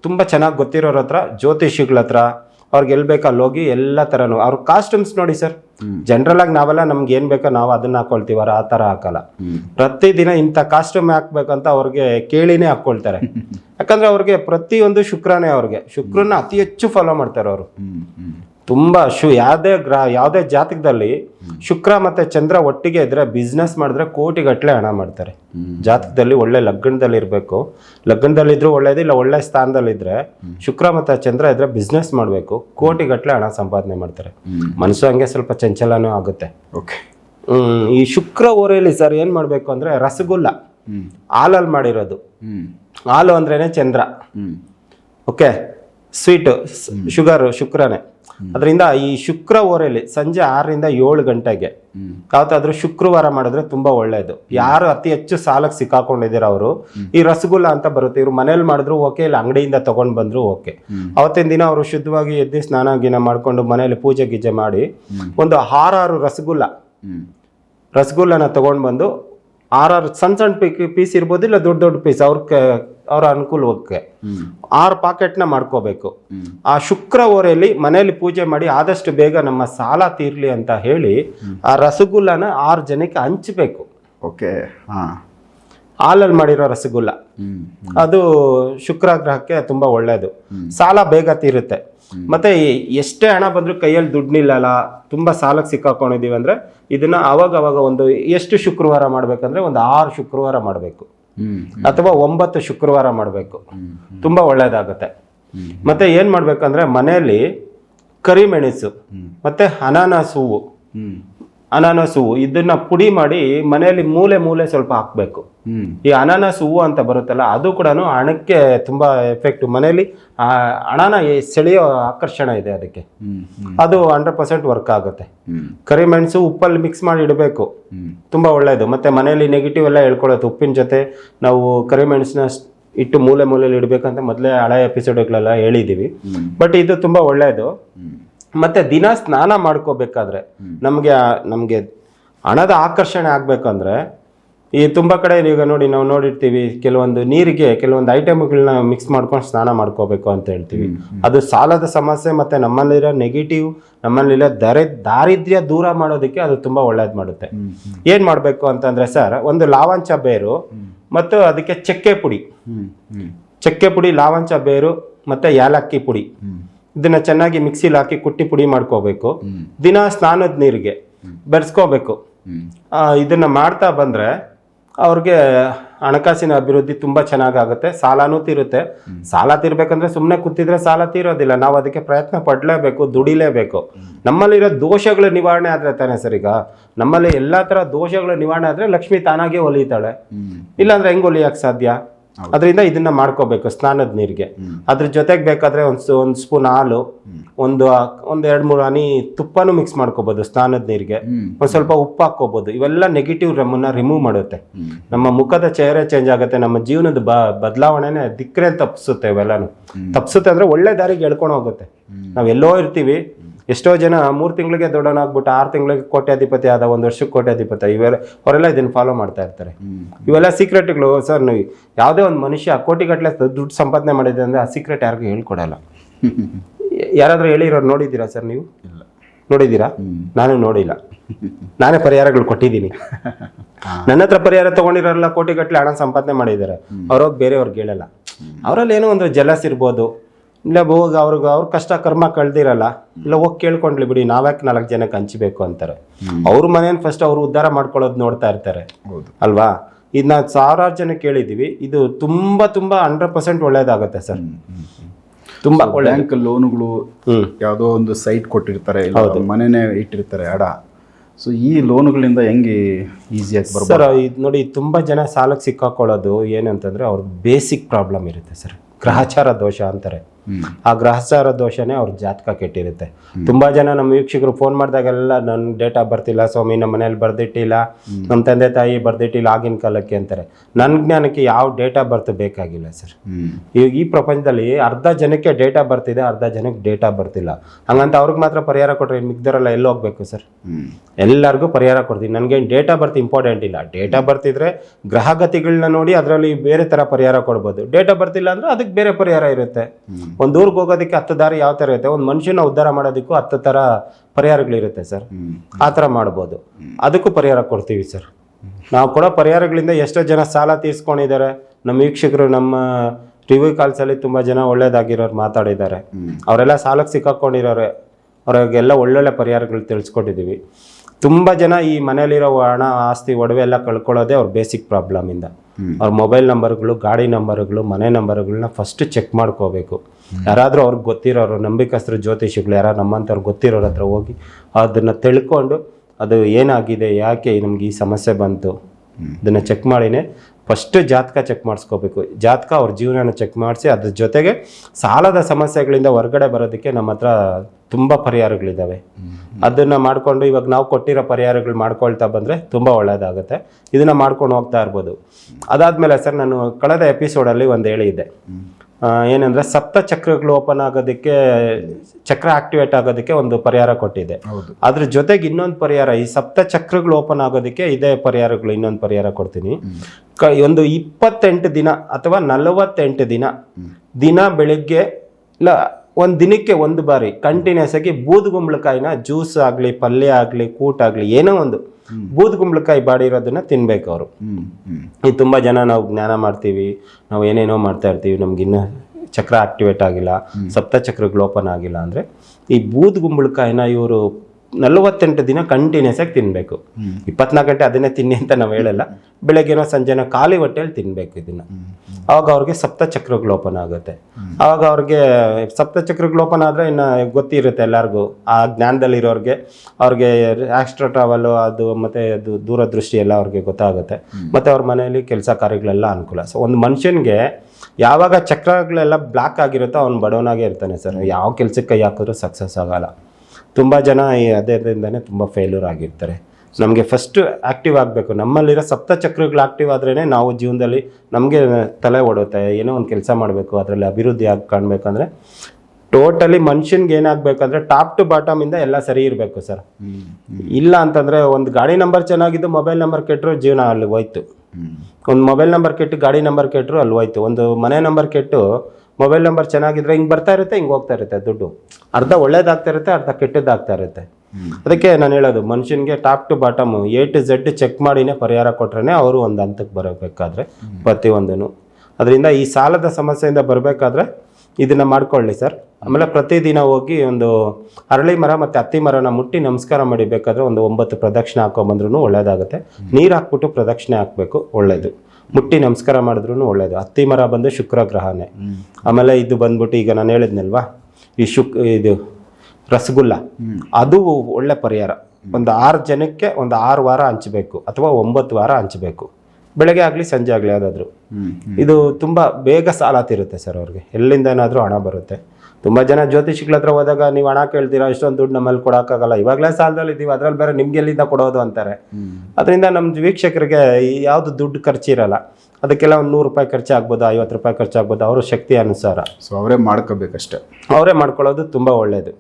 ತುಂಬ ಚೆನ್ನಾಗಿ ಗೊತ್ತಿರೋರ ಹತ್ರ, ಜ್ಯೋತಿಷಿಗಳ ಹತ್ರ, ಅವ್ರಿಗೆ ಎಲ್ಲಿ ಬೇಕೋ ಅಲ್ಲಿ ಹೋಗಿ ಎಲ್ಲ ಥರನೂ ಅವ್ರ ಕಾಸ್ಟ್ಯೂಮ್ಸ್ ನೋಡಿ ಸರ್. ಜನರಲ್ ಆಗಿ ನಾವೆಲ್ಲ ನಮ್ಗೆ ಏನು ಬೇಕೋ ನಾವು ಅದನ್ನ ಹಾಕೊಳ್ತೀವ ಆ ಥರ ಹಾಕಲ್ಲ. ಪ್ರತಿದಿನ ಇಂಥ ಕಾಸ್ಟ್ಯೂಮ್ ಹಾಕ್ಬೇಕಂತ ಅವ್ರಿಗೆ ಕೇಳಿನೇ ಹಾಕ್ಕೊಳ್ತಾರೆ ಯಾಕಂದ್ರೆ ಅವ್ರಿಗೆ ಪ್ರತಿಯೊಂದು ಶುಕ್ರನೇ ಅವ್ರಿಗೆ. ಶುಕ್ರನ ಅತಿ ಹೆಚ್ಚು ಫಾಲೋ ಮಾಡ್ತಾರೆ ಅವರು. ತುಂಬಾ ಶು ಯಾವುದೇ ಗ್ರಹ ಯಾವುದೇ ಜಾತಕದಲ್ಲಿ ಶುಕ್ರ ಮತ್ತೆ ಚಂದ್ರ ಒಟ್ಟಿಗೆ ಇದ್ರೆ ಬಿಸ್ನೆಸ್ ಮಾಡಿದ್ರೆ ಕೋಟಿಗಟ್ಟಲೆ ಹಣ ಮಾಡ್ತಾರೆ. ಜಾತಕದಲ್ಲಿ ಒಳ್ಳೆ ಲಗ್ನದಲ್ಲಿ ಇರಬೇಕು. ಲಗ್ನದಲ್ಲಿ ಇದ್ರೂ ಒಳ್ಳೇದು ಇಲ್ಲ ಒಳ್ಳೆ ಸ್ಥಾನದಲ್ಲಿ ಇದ್ರೆ ಶುಕ್ರ ಮತ್ತೆ ಚಂದ್ರ ಇದ್ರೆ ಬಿಸ್ನೆಸ್ ಮಾಡಬೇಕು. ಕೋಟಿಗಟ್ಟಲೆ ಹಣ ಸಂಪಾದನೆ ಮಾಡ್ತಾರೆ. ಮನಸ್ಸು ಹಂಗೆ ಸ್ವಲ್ಪ ಚಂಚಲನೂ ಆಗುತ್ತೆ. ಓಕೆ. ಹ್ಮ್, ಈ ಶುಕ್ರ ಓರೆಯಲ್ಲಿ ಸರ್ ಏನು ಮಾಡಬೇಕು ಅಂದ್ರೆ ರಸಗುಲ್ಲ. ಹಾಲಲ್ಲಿ ಮಾಡಿರೋದು. ಹಾಲು ಅಂದ್ರೇನೆ ಚಂದ್ರ. ಓಕೆ? ಸ್ವೀಟು ಶುಗರು ಶುಕ್ರನೇ. ಅದರಿಂದ ಈ ಶುಕ್ರ ಓರೆಯಲ್ಲಿ ಸಂಜೆ ಆರರಿಂದ ಏಳು ಗಂಟೆಗೆ ಅವತ್ತಾದರೂ ಯಾವತ್ತಾದ್ರೂ ಶುಕ್ರವಾರ ಮಾಡಿದ್ರೆ ತುಂಬಾ ಒಳ್ಳೇದು. ಯಾರು ಅತಿ ಹೆಚ್ಚು ಸಾಲಕ್ಕೆ ಸಿಕ್ಕಾಕೊಂಡಿದ್ದೀರ ಅವರು ಈ ರಸಗುಲ್ಲ ಅಂತ ಬರುತ್ತೆ. ಇವ್ರು ಮನೇಲಿ ಮಾಡಿದ್ರು ಓಕೆ ಇಲ್ಲ ಅಂಗಡಿಯಿಂದ ತಗೊಂಡ್ ಬಂದ್ರು ಓಕೆ. ಅವತ್ತಿನ ದಿನ ಅವರು ಶುದ್ಧವಾಗಿ ಎದ್ದು ಸ್ನಾನ ಗಿನ ಮಾಡ್ಕೊಂಡು ಮನೆಯಲ್ಲಿ ಪೂಜೆ ಗೀಜೆ ಮಾಡಿ ಒಂದು ಆರಾರು ರಸಗುಲ್ಲ ರಸಗುಲ್ಲನ ತಗೊಂಡ್ ಬಂದು ಆರಾರು ಸಣ್ಣ ಸಣ್ಣ ಪೀಸ್ ಇರ್ಬೋದು ಇಲ್ಲ ದೊಡ್ಡ ದೊಡ್ಡ ಪೀಸ್. ಅವ್ರ ಅವ್ರ ಅನುಕೂಲಕ್ಕೆ ಆರು ಪಾಕೆಟ್ನ ಮಾಡ್ಕೋಬೇಕು. ಆ ಶುಕ್ರ ಓರೆಯಲ್ಲಿ ಮನೆಯಲ್ಲಿ ಪೂಜೆ ಮಾಡಿ ಆದಷ್ಟು ಬೇಗ ನಮ್ಮ ಸಾಲ ತೀರ್ಲಿ ಅಂತ ಹೇಳಿ ಆ ರಸಗುಲ್ಲನ ಆರು ಜನಕ್ಕೆ ಹಂಚಬೇಕು. ಓಕೆ ಹಾ. ಹಾಲಲ್ಲಿ ಮಾಡಿರೋ ರಸಗುಲ್ಲ. ಅದು ಶುಕ್ರ ಗ್ರಹಕ್ಕೆ ತುಂಬಾ ಒಳ್ಳೇದು. ಸಾಲ ಬೇಗ ತೀರುತ್ತೆ. ಮತ್ತೆ ಎಷ್ಟೇ ಹಣ ಬಂದ್ರೂ ಕೈಯಲ್ಲಿ ದುಡ್ಡು ನಿಲ್ಲಲ್ಲ ತುಂಬಾ ಸಾಲಕ್ಕೆ ಸಿಕ್ಕಾಕೊಂಡಿದೀವಿ ಅಂದ್ರೆ ಇದನ್ನ ಅವಾಗ ಅವಾಗ ಒಂದು ಎಷ್ಟು ಶುಕ್ರವಾರ ಮಾಡ್ಬೇಕಂದ್ರೆ ಒಂದು ಆರು ಶುಕ್ರವಾರ ಮಾಡಬೇಕು. ಅಥವಾ ಒಂಬತ್ತು ಶುಕ್ರವಾರ ಮಾಡಬೇಕು. ತುಂಬ ಒಳ್ಳೆಯದಾಗುತ್ತೆ ಮತ್ತು ಏನು ಮಾಡಬೇಕಂದ್ರೆ ಮನೆಯಲ್ಲಿ ಕರಿಮೆಣಸು ಮತ್ತು ಅನಾನಸ್ ಹೂವು. ಅನಾನಸ್ ಹೂವು ಇದನ್ನ ಪುಡಿ ಮಾಡಿ ಮನೆಯಲ್ಲಿ ಮೂಲೆ ಮೂಲೆ ಸ್ವಲ್ಪ ಹಾಕ್ಬೇಕು. ಈ ಅನಾನಸ್ ಹೂವು ಅಂತ ಬರುತ್ತಲ್ಲ ಅದು ಕೂಡ ಹಣಕ್ಕೆ ತುಂಬಾ ಎಫೆಕ್ಟ್ ಮನೆಯಲ್ಲಿ ಹಣನ ಸೆಳೆಯೋ ಆಕರ್ಷಣೆ ಇದೆ ಅದಕ್ಕೆ. ಅದು ಹಂಡ್ರೆಡ್ ಪರ್ಸೆಂಟ್ ವರ್ಕ್ ಆಗುತ್ತೆ. ಕರಿಮೆಣಸು ಉಪ್ಪಲ್ಲಿ ಮಿಕ್ಸ್ ಮಾಡಿ ಇಡಬೇಕು. ತುಂಬಾ ಒಳ್ಳೆಯದು ಮತ್ತೆ ಮನೆಯಲ್ಲಿ ನೆಗೆಟಿವ್ ಎಲ್ಲ ಹೇಳ್ಕೊಳ್ಳೋದು. ಉಪ್ಪಿನ ಜೊತೆ ನಾವು ಕರಿಮೆಣಸನ್ನ ಇಟ್ಟು ಮೂಲೆ ಮೂಲೆಯಲ್ಲಿ ಇಡಬೇಕಂತ ಮೊದಲೇ ಹಳೆ ಎಪಿಸೋಡ್ಗಳೆಲ್ಲ ಹೇಳಿದ್ದೀವಿ ಬಟ್ ಇದು ತುಂಬಾ ಒಳ್ಳೆಯದು ಮತ್ತೆ ದಿನ ಸ್ನಾನ ಮಾಡ್ಕೋಬೇಕಾದ್ರೆ ನಮಗೆ ನಮಗೆ ಹಣದ ಆಕರ್ಷಣೆ ಆಗ್ಬೇಕಂದ್ರೆ ಈ ತುಂಬ ಕಡೆ ಈಗ ನೋಡಿ ನಾವು ನೋಡಿರ್ತೀವಿ ಕೆಲವೊಂದು ನೀರಿಗೆ ಕೆಲವೊಂದು ಐಟಮ್ಗಳನ್ನ ಮಿಕ್ಸ್ ಮಾಡ್ಕೊಂಡು ಸ್ನಾನ ಮಾಡ್ಕೋಬೇಕು ಅಂತ ಹೇಳ್ತೀವಿ. ಅದು ಸಾಲದ ಸಮಸ್ಯೆ ಮತ್ತೆ ನಮ್ಮಲ್ಲಿರೋ ನೆಗೆಟಿವ್ ನಮ್ಮಲ್ಲಿರೋ ದರ ದಾರಿದ್ರ್ಯ ದೂರ ಮಾಡೋದಕ್ಕೆ ಅದು ತುಂಬ ಒಳ್ಳೇದು ಮಾಡುತ್ತೆ. ಏನು ಮಾಡಬೇಕು ಅಂತಂದ್ರೆ ಸರ್ ಒಂದು ಲಾವಂಚ ಬೇರು ಮತ್ತು ಅದಕ್ಕೆ ಚಕ್ಕೆ ಪುಡಿ. ಚಕ್ಕೆ ಪುಡಿ ಲಾವಂಚ ಬೇರು ಮತ್ತೆ ಯಾಲಕ್ಕಿ ಪುಡಿ. ಇದನ್ನ ಚೆನ್ನಾಗಿ ಮಿಕ್ಸಿಲಿ ಹಾಕಿ ಕುಟ್ಟಿ ಪುಡಿ ಮಾಡ್ಕೋಬೇಕು. ದಿನ ಸ್ನಾನದ ನೀರಿಗೆ ಬೆರೆಸ್ಕೋಬೇಕು. ಇದನ್ನ ಮಾಡ್ತಾ ಬಂದ್ರೆ ಅವ್ರಿಗೆ ಹಣಕಾಸಿನ ಅಭಿವೃದ್ಧಿ ತುಂಬಾ ಚೆನ್ನಾಗಾಗುತ್ತೆ. ಸಾಲನೂ ತೀರುತ್ತೆ. ಸಾಲ ತೀರ್ಬೇಕಂದ್ರೆ ಸುಮ್ಮನೆ ಕೂತಿದ್ರೆ ಸಾಲ ತೀರೋದಿಲ್ಲ. ನಾವು ಅದಕ್ಕೆ ಪ್ರಯತ್ನ ಪಡಲೇಬೇಕು, ದುಡಿಲೇಬೇಕು. ನಮ್ಮಲ್ಲಿರೋ ದೋಷಗಳ ನಿವಾರಣೆ ಆದ್ರೆ ತಾನೇ ಸರ್ ಈಗ? ನಮ್ಮಲ್ಲಿ ಎಲ್ಲಾ ತರ ದೋಷಗಳ ನಿವಾರಣೆ ಆದ್ರೆ ಲಕ್ಷ್ಮಿ ತಾನಾಗೆ ಒಲಿತಾಳೆ. ಇಲ್ಲಾಂದ್ರೆ ಹೆಂಗ್ ಒಲಿಯಕ್ ಸಾಧ್ಯ? ಅದರಿಂದ ಇದನ್ನ ಮಾಡ್ಕೋಬೇಕು ಸ್ನಾನದ ನೀರಿಗೆ. ಅದ್ರ ಜೊತೆಗೆ ಬೇಕಾದ್ರೆ ಒಂದು ಒಂದು ಸ್ಪೂನ್ ಹಾಲು ಒಂದು ಒಂದ್ ಎರಡ್ ಮೂರು ಹನಿ ತುಪ್ಪನೂ ಮಿಕ್ಸ್ ಮಾಡ್ಕೋಬಹುದು ಸ್ನಾನದ ನೀರಿಗೆ. ಒಂದು ಸ್ವಲ್ಪ ಉಪ್ಪು ಹಾಕೋಬಹುದು ಇವೆಲ್ಲ ನೆಗೆಟಿವ್ ರಮ್ಮನ್ನ ರಿಮೂವ್ ಮಾಡುತ್ತೆ. ನಮ್ಮ ಮುಖದ ಚೇಹರೆ ಚೇಂಜ್ ಆಗುತ್ತೆ ನಮ್ಮ ಜೀವನದ ಬ ಬದಲಾವಣೆನೆ ದಿಕ್ಕರೆ ತಪ್ಪಿಸುತ್ತೆ ಇವೆಲ್ಲಾನು. ತಪ್ಪಿಸುತ್ತೆ ಅಂದ್ರೆ ಒಳ್ಳೆ ದಾರಿಗೆ ಎಳ್ಕೊಂಡು ಹೋಗುತ್ತೆ. ನಾವ್ ಎಲ್ಲೋ ಇರ್ತೀವಿ ಎಷ್ಟೋ ಜನ ಮೂರು ತಿಂಗಳಿಗೆ ದೊಡ್ಡವನಾಗ್ಬಿಟ್ಟು ಆರು ತಿಂಗಳಿಗೆ ಕೋಟ್ಯಾಧಿಪತಿ ಆದ ಒಂದು ವರ್ಷಕ್ಕೆ ಕೋಟ್ಯಾಧಿಪತಿ. ಇವೆಲ್ಲ ಅವರೆಲ್ಲ ಇದನ್ನ ಫಾಲೋ ಮಾಡ್ತಾ ಇರ್ತಾರೆ. ಇವೆಲ್ಲ ಸೀಕ್ರೆಟ್ಗಳು ಸರ್ ನೀವು ಯಾವುದೇ ಒಂದು ಮನುಷ್ಯ ಕೋಟಿಗಟ್ಟಲೆ ದುಡ್ಡು ಸಂಪಾದನೆ ಮಾಡಿದೆ ಅಂದರೆ ಆ ಸೀಕ್ರೆಟ್ ಯಾರಿಗೂ ಹೇಳ್ಕೊಡಲ್ಲ. ಯಾರಾದರೂ ಹೇಳಿರೋರು ನೋಡಿದ್ದೀರಾ ಸರ್ ನೀವು? ಇಲ್ಲ. ನೋಡಿದ್ದೀರಾ? ನಾನು ನೋಡಿಲ್ಲ. ನಾನೇ ಪರಿಹಾರಗಳು ಕೊಟ್ಟಿದ್ದೀನಿ. ನನ್ನ ಹತ್ರ ಪರಿಹಾರ ತಗೊಂಡಿರೋಲ್ಲ ಕೋಟಿಗಟ್ಟಲೆ ಹಣ ಸಂಪಾದನೆ ಮಾಡಿದ್ದಾರೆ. ಅವ್ರೋಗಿ ಬೇರೆಯವ್ರಿಗೆ ಹೇಳಲ್ಲ ಅವರಲ್ಲಿ ಏನೋ ಒಂದು ಜಲಸ್ ಇರ್ಬೋದು. ಇಲ್ಲ ಹೋಗಿ ಅವ್ರಿಗೆ ಅವ್ರ ಕಷ್ಟ ಕರ್ಮ ಕಳ್ದಿರಲ್ಲ ಇಲ್ಲ ಹೋಗಿ ಕೇಳ್ಕೊಂಡ್ಲಿ ಬಿಡಿ ನಾವ್ಯಾಕೆ ನಾಲ್ಕು ಜನಕ್ಕೆ ಹಂಚಬೇಕು ಅಂತಾರೆ. ಅವ್ರ ಮನೇನ ಫಸ್ಟ್ ಅವ್ರು ಉದ್ಧಾರ ಮಾಡ್ಕೊಳ್ಳೋದು ನೋಡ್ತಾ ಇರ್ತಾರೆ. ಅಲ್ವಾ? ಇದನ್ನ ಸಾವಿರಾರು ಜನ ಕೇಳಿದೀವಿ ಇದು ತುಂಬಾ ತುಂಬಾ ಹಂಡ್ರೆಡ್ ಪರ್ಸೆಂಟ್ ಒಳ್ಳೇದಾಗುತ್ತೆ ಸರ್. ತುಂಬಾ ಬ್ಯಾಂಕ್ ಲೋನ್ಗಳು ಯಾವುದೋ ಒಂದು ಸೈಟ್ ಕೊಟ್ಟಿರ್ತಾರೆ ಮನೆನೇ ಇಟ್ಟಿರ್ತಾರೆ ಅಡ. ಸೊ ಈ ಲೋನ್ಗಳಿಂದ ಹೆಂಗೆ ಈಸಿಯಾಗಿ ಸರ್ ಇದು ನೋಡಿ ತುಂಬಾ ಜನ ಸಾಲಕ್ಕೆ ಸಿಕ್ಕಾಕೊಳ್ಳೋದು ಏನಂತಂದ್ರೆ ಅವ್ರ ಬೇಸಿಕ್ ಪ್ರಾಬ್ಲಮ್ ಇರುತ್ತೆ ಸರ್. ಗ್ರಹಚಾರ ದೋಷ ಅಂತಾರೆ. ಆ ಗ್ರಹಸ್ಥರ ದೋಷನೇ ಅವ್ರ ಜಾತಕ ಕೆಟ್ಟಿರುತ್ತೆ. ತುಂಬಾ ಜನ ನಮ್ಮ ವೀಕ್ಷಕರು ಫೋನ್ ಮಾಡಿದಾಗೆಲ್ಲ ನನ್ನ ಡೇಟ್ ಆಫ್ ಬರ್ತಿಲ್ಲ ಸ್ವಾಮಿ ನಮ್ಮ ಮನೇಲಿ ಬರ್ದಿಟ್ಟಿಲ್ಲ, ನಮ್ಮ ತಂದೆ ತಾಯಿ ಬರ್ದಿಟ್ಟಿಲ್ಲ ಆಗಿನ ಕಾಲಕ್ಕೆ ಅಂತಾರೆ. ನನ್ನ ಜ್ಞಾನಕ್ಕೆ ಯಾವ ಡೇಟ್ ಆಫ್ ಬರ್ತ್ ಬೇಕಾಗಿಲ್ಲ ಸರ್ ಈಗ ಈ ಪ್ರಪಂಚದಲ್ಲಿ ಅರ್ಧ ಜನಕ್ಕೆ ಡೇಟಾ ಬರ್ತಿದೆ ಅರ್ಧ ಜನಕ್ಕೆ ಡೇಟಾ ಬರ್ತಿಲ್ಲ ಹಂಗಂತ ಅವ್ರಿಗೆ ಮಾತ್ರ ಪರಿಹಾರ ಕೊಟ್ರೆ ಮಿಗ್ದವರೆಲ್ಲ ಎಲ್ಲಿ ಹೋಗ್ಬೇಕು ಸರ್ ಎಲ್ಲರಿಗೂ ಪರಿಹಾರ ಕೊಡ್ತೀನಿ. ನನಗೆ ಡೇಟಾ ಬರ್ತ್ ಇಂಪಾರ್ಟೆಂಟ್ ಇಲ್ಲ. ಡೇಟಾ ಬರ್ತಿದ್ರೆ ಗ್ರಹಗತಿಗಳನ್ನ ನೋಡಿ ಅದರಲ್ಲಿ ಬೇರೆ ಥರ ಪರಿಹಾರ ಕೊಡ್ಬೋದು. ಡೇಟಾ ಬರ್ತಿಲ್ಲ ಅಂದ್ರೆ ಅದಕ್ಕೆ ಬೇರೆ ಪರಿಹಾರ ಇರುತ್ತೆ. ಒಂದು ಊರಿಗೆ ಹೋಗೋದಕ್ಕೆ ಹತ್ತು ದಾರಿ ಯಾವ ಥರ ಇರುತ್ತೆ? ಒಂದು ಮನುಷ್ಯನ ಉದ್ಧಾರ ಮಾಡೋದಕ್ಕೂ ಹತ್ತು ಥರ ಪರಿಹಾರಗಳಿರುತ್ತೆ ಸರ್. ಆ ಥರ ಮಾಡ್ಬೋದು. ಅದಕ್ಕೂ ಪರಿಹಾರ ಕೊಡ್ತೀವಿ ಸರ್. ನಾವು ಕೊಡೋ ಪರಿಹಾರಗಳಿಂದ ಎಷ್ಟೋ ಜನ ಸಾಲ ತೀರ್ಸ್ಕೊಂಡಿದ್ದಾರೆ. ನಮ್ಮ ವೀಕ್ಷಕರು ನಮ್ಮ ರಿವ್ಯೂ ಕಾಲ್ಸಲ್ಲಿ ತುಂಬ ಜನ ಒಳ್ಳೇದಾಗಿರೋರು ಮಾತಾಡಿದ್ದಾರೆ. ಅವರೆಲ್ಲ ಸಾಲಕ್ಕೆ ಸಿಕ್ಕಾಕೊಂಡಿರೋರೆ. ಅವ್ರಿಗೆಲ್ಲ ಒಳ್ಳೊಳ್ಳೆ ಪರಿಹಾರಗಳು ತಿಳಿಸ್ಕೊಟ್ಟಿದ್ದೀವಿ. ತುಂಬ ಜನ ಈ ಮನೇಲಿರೋ ಹಣ ಆಸ್ತಿ ಒಡವೆ ಎಲ್ಲ ಕಳ್ಕೊಳ್ಳೋದೇ ಅವ್ರ ಬೇಸಿಕ್ ಪ್ರಾಬ್ಲಮಿಂದ ಅವ್ರ ಮೊಬೈಲ್ ನಂಬರ್ಗಳು ಗಾಡಿ ನಂಬರ್ಗಳು ಮನೆ ನಂಬರ್ಗಳನ್ನ ಫಸ್ಟ್ ಚೆಕ್ ಮಾಡ್ಕೋಬೇಕು. ಯಾರಾದರೂ ಅವ್ರಿಗೆ ಗೊತ್ತಿರೋರು ನಂಬಿಕಸ್ತ್ರ ಜ್ಯೋತಿಷಿಗಳು ಯಾರು ನಮ್ಮಂಥವ್ರು ಗೊತ್ತಿರೋರ ಹತ್ರ ಹೋಗಿ ಅದನ್ನು ತಿಳ್ಕೊಂಡು ಅದು ಏನಾಗಿದೆ ಯಾಕೆ ನಮ್ಗೆ ಈ ಸಮಸ್ಯೆ ಬಂತು ಅದನ್ನು ಚೆಕ್ ಮಾಡಿನೇ ಫಸ್ಟ್ ಜಾತಕ ಚೆಕ್ ಮಾಡಿಸ್ಕೋಬೇಕು. ಜಾತಕ ಅವ್ರ ಜೀವನನ ಚೆಕ್ ಮಾಡಿಸಿ ಅದ್ರ ಜೊತೆಗೆ ಸಾಲದ ಸಮಸ್ಯೆಗಳಿಂದ ಹೊರಗಡೆ ಬರೋದಕ್ಕೆ ನಮ್ಮ ಹತ್ರ ತುಂಬ ಪರಿಹಾರಗಳಿದ್ದಾವೆ ಅದನ್ನು ಮಾಡಿಕೊಂಡು ಇವಾಗ ನಾವು ಕೊಟ್ಟಿರೋ ಪರಿಹಾರಗಳು ಮಾಡ್ಕೊಳ್ತಾ ಬಂದರೆ ತುಂಬ ಒಳ್ಳೆಯದಾಗುತ್ತೆ ಇದನ್ನು ಮಾಡ್ಕೊಂಡು ಹೋಗ್ತಾ ಇರ್ಬೋದು. ಅದಾದಮೇಲೆ ಸರ್ ನಾನು ಕಳೆದ ಎಪಿಸೋಡಲ್ಲಿ ಒಂದು ಹೇಳಿದ್ದೆ. ಏನಂದ್ರೆ ಸಪ್ತ ಚಕ್ರಗಳು ಓಪನ್ ಆಗೋದಕ್ಕೆ ಚಕ್ರ ಆಕ್ಟಿವೇಟ್ ಆಗೋದಕ್ಕೆ ಒಂದು ಪರಿಹಾರ ಕೊಟ್ಟಿದೆ. ಅದ್ರ ಜೊತೆಗೆ ಇನ್ನೊಂದು ಪರಿಹಾರ ಈ ಸಪ್ತ ಚಕ್ರಗಳು ಓಪನ್ ಆಗೋದಕ್ಕೆ ಇದೇ ಪರಿಹಾರಗಳು ಇನ್ನೊಂದು ಪರಿಹಾರ ಕೊಡ್ತೀನಿ. ಕ ಒಂದು ಇಪ್ಪತ್ತೆಂಟು ದಿನ ಅಥವಾ ನಲವತ್ತೆಂಟು ದಿನ ದಿನ ಬೆಳಿಗ್ಗೆ ಇಲ್ಲ ಒಂದು ದಿನಕ್ಕೆ ಒಂದು ಬಾರಿ ಕಂಟಿನ್ಯೂಸ್ ಆಗಿ ಬೂದುಗುಂಬಳಕಾಯಿನ ಜ್ಯೂಸ್ ಆಗಲಿ ಪಲ್ಯ ಆಗಲಿ ಕೂಟಾಗಲಿ ಏನೋ ಒಂದು ಬೂದುಗುಂಬಳಕಾಯಿ ಬಾಡಿರೋದನ್ನ ತಿನ್ಬೇಕು ಅವರು. ಈ ತುಂಬ ಜನ ನಾವು ಜ್ಞಾನ ಮಾಡ್ತೀವಿ ನಾವು ಏನೇನೋ ಮಾಡ್ತಾ ಇರ್ತೀವಿ ನಮ್ಗೆ ಇನ್ನು ಚಕ್ರ ಆಕ್ಟಿವೇಟ್ ಆಗಿಲ್ಲ ಸಪ್ತ ಚಕ್ರಗಳು ಓಪನ್ ಆಗಿಲ್ಲ ಅಂದರೆ ಈ ಬೂದುಗುಂಬಳಕಾಯಿನ ಇವರು ನಲವತ್ತೆಂಟು ದಿನ ಕಂಟಿನ್ಯೂಸ್ ಆಗಿ ತಿನ್ನಬೇಕು ಇಪ್ಪತ್ನಾಲ್ಕು ಗಂಟೆ ಅದನ್ನೇ ತಿನ್ನಿ ಅಂತ ನಾವು ಹೇಳಲ್ಲ. ಬೆಳಗ್ಗೆನೋ ಸಂಜೆನೋ ಖಾಲಿ ಹೊಟ್ಟೆಯಲ್ಲಿ ತಿನ್ನಬೇಕು ಇದನ್ನ. ಅವಾಗ ಅವ್ರಿಗೆ ಸಪ್ತ ಚಕ್ರಗಳು ಓಪನ್ ಆಗುತ್ತೆ ಆವಾಗ ಅವ್ರಿಗೆ ಸಪ್ತ ಚಕ್ರಗಳು ಓಪನ್ ಆದರೆ ಇನ್ನು ಗೊತ್ತಿರುತ್ತೆ ಎಲ್ಲರಿಗೂ. ಆ ಜ್ಞಾನದಲ್ಲಿರೋರಿಗೆ ಅವ್ರಿಗೆ ಆಕ್ಸ್ಟ್ರಾ ಟ್ರಾವೆಲ್ ಅದು ಮತ್ತೆ ಅದು ದೂರದೃಷ್ಟಿ ಎಲ್ಲ ಅವ್ರಿಗೆ ಗೊತ್ತಾಗುತ್ತೆ. ಮತ್ತೆ ಅವ್ರ ಮನೆಯಲ್ಲಿ ಕೆಲಸ ಕಾರ್ಯಗಳೆಲ್ಲ ಅನುಕೂಲ. ಸೊ ಒಂದು ಮನುಷ್ಯನಿಗೆ ಯಾವಾಗ ಚಕ್ರಗಳೆಲ್ಲ ಬ್ಲಾಕ್ ಆಗಿರುತ್ತೋ ಅವ್ನು ಬಡವನಾಗೇ ಇರ್ತಾನೆ ಸರ್. ಯಾವ ಕೆಲಸಕ್ಕೆ ಕೈ ಹಾಕಿದ್ರೂ ಸಕ್ಸಸ್ ಆಗಲ್ಲ. ತುಂಬ ಜನ ಈ ಅದರಿಂದನೇ ತುಂಬ ಫೇಲ್ಯೂರ್ ಆಗಿರ್ತಾರೆ. ನಮಗೆ ಫಸ್ಟ್ ಆ್ಯಕ್ಟಿವ್ ಆಗಬೇಕು. ನಮ್ಮಲ್ಲಿರೋ ಸಪ್ತ ಚಕ್ರಗಳು ಆಕ್ಟಿವ್ ಆದ್ರೇ ನಾವು ಜೀವನದಲ್ಲಿ ನಮಗೆ ತಲೆ ಓಡುತ್ತೆ. ಏನೋ ಒಂದು ಕೆಲಸ ಮಾಡಬೇಕು ಅದರಲ್ಲಿ ಅಭಿವೃದ್ಧಿ ಆಗಿ ಕಾಣಬೇಕಂದ್ರೆ ಟೋಟಲಿ ಮನುಷ್ಯನ್ಗೆ ಏನಾಗಬೇಕಂದ್ರೆ ಟಾಪ್ ಟು ಬಾಟಮ್ ಇಂದ ಎಲ್ಲ ಸರಿ ಇರಬೇಕು ಸರ್ ಇಲ್ಲ ಅಂತಂದರೆ ಒಂದು ಗಾಡಿ ನಂಬರ್ ಚೆನ್ನಾಗಿದ್ದು ಮೊಬೈಲ್ ನಂಬರ್ ಕೆಟ್ಟರು ಜೀವನ ಅಲ್ಲಿ ಹೋಯ್ತು. ಒಂದು ಮೊಬೈಲ್ ನಂಬರ್ ಕೆಟ್ಟು ಗಾಡಿ ನಂಬರ್ ಕೆಟ್ಟರು ಅಲ್ಲಿ ಹೋಯ್ತು. ಒಂದು ಮನೆ ನಂಬರ್ ಕೆಟ್ಟು ಮೊಬೈಲ್ ನಂಬರ್ ಚೆನ್ನಾಗಿದ್ರೆ ಹಿಂಗೆ ಬರ್ತಾ ಇರುತ್ತೆ, ಹಿಂಗೆ ಹೋಗ್ತಾ ಇರುತ್ತೆ ದುಡ್ಡು. ಅರ್ಧ ಒಳ್ಳೇದಾಗ್ತಾ ಇರುತ್ತೆ, ಅರ್ಧ ಕೆಟ್ಟದ್ದಾಗ್ತಾ ಇರುತ್ತೆ. ಅದಕ್ಕೆ ನಾನು ಹೇಳೋದು, ಮನುಷ್ಯನಿಗೆ top to bottom A to Z check ಮಾಡಿನೇ ಪರಿಹಾರ ಕೊಟ್ರೆ ಅವರು ಒಂದು ಹಂತಕ್ಕೆ ಬರಬೇಕಾದ್ರೆ ಪ್ರತಿಯೊಂದೂ ಅದರಿಂದ ಈ ಸಾಲದ ಸಮಸ್ಯೆಯಿಂದ ಬರಬೇಕಾದ್ರೆ ಇದನ್ನ ಮಾಡ್ಕೊಳ್ಳಿ ಸರ್. ಆಮೇಲೆ ಪ್ರತಿದಿನ ಹೋಗಿ ಒಂದು ಅರಳಿ ಮರ ಮತ್ತು ಹತ್ತಿ ಮರನ ಮುಟ್ಟಿ ನಮಸ್ಕಾರ ಮಾಡಿ ಬೇಕಾದ್ರೆ ಒಂದು ಒಂಬತ್ತು ಪ್ರದಕ್ಷಿಣೆ ಹಾಕೊಂಬಂದ್ರೂ ಒಳ್ಳೇದಾಗುತ್ತೆ. ನೀರು ಹಾಕ್ಬಿಟ್ಟು ಪ್ರದಕ್ಷಿಣೆ ಹಾಕಬೇಕು, ಒಳ್ಳೇದು. ಮುಟ್ಟಿ ನಮಸ್ಕಾರ ಮಾಡಿದ್ರು ಒಳ್ಳೆಯದು ಹತ್ತಿ ಮರ ಬಂದು ಶುಕ್ರ ಗ್ರಹನೇ. ಆಮೇಲೆ ಇದು ಬಂದ್ಬಿಟ್ಟು ಈಗ ನಾನು ಹೇಳಿದ್ನಲ್ವಾ ಈ ಶುಕ್ ಇದು ರಸಗುಲ್ಲ. ಅದು ಒಳ್ಳೆ ಪರಿಹಾರ. ಒಂದು ಆರು ಜನಕ್ಕೆ ಒಂದು ಆರು ವಾರ ಹಂಚಬೇಕು ಅಥವಾ ಒಂಬತ್ತು ವಾರ ಹಂಚಬೇಕು. ಬೆಳಗ್ಗೆ ಆಗಲಿ ಸಂಜೆ ಆಗಲಿ ಯಾವುದಾದ್ರೂ. ಇದು ತುಂಬ ಬೇಗ ಸಾಲ ತೀರುತ್ತೆ ಸರ್ ಅವ್ರಿಗೆ. ಎಲ್ಲಿಂದ ಏನಾದರೂ ಹಣ ಬರುತ್ತೆ. ತುಂಬ ಜನ ಜ್ಯೋತಿಷಿಗಳ ಹತ್ರ ಹೋದಾಗ ನೀವು ಹಣ ಕೇಳ್ತೀರಾ ಇಷ್ಟೊಂದು ದುಡ್ಡು ನಮ್ಮಲ್ಲಿ ಕೊಡೋಕ್ಕಾಗಲ್ಲ. ಇವಾಗಲೇ ಸಾಲದಲ್ಲಿ ಇದ್ದೀವಿ ಅದ್ರಲ್ಲಿ ಬೇರೆ ನಿಮ್ಗೆ ಎಲ್ಲಿಂದ ಕೊಡೋದು ಅಂತಾರೆ. ಅದರಿಂದ ನಮ್ಮ ವೀಕ್ಷಕರಿಗೆ ಯಾವುದು ದುಡ್ಡು ಖರ್ಚಿರಲ್ಲ ಅದಕ್ಕೆಲ್ಲ ಒಂದು ನೂರು ರೂಪಾಯಿ ಖರ್ಚಾಗ್ಬೋದು ಐವತ್ತು ರೂಪಾಯಿ ಖರ್ಚಾಗ್ಬೋದು ಅವ್ರ ಶಕ್ತಿ ಅನುಸಾರ. ಸೊ ಅವರೇ ಮಾಡ್ಕೋಬೇಕಷ್ಟೆ. ಅವರೇ ಮಾಡ್ಕೊಳ್ಳೋದು ತುಂಬ ಒಳ್ಳೆಯದು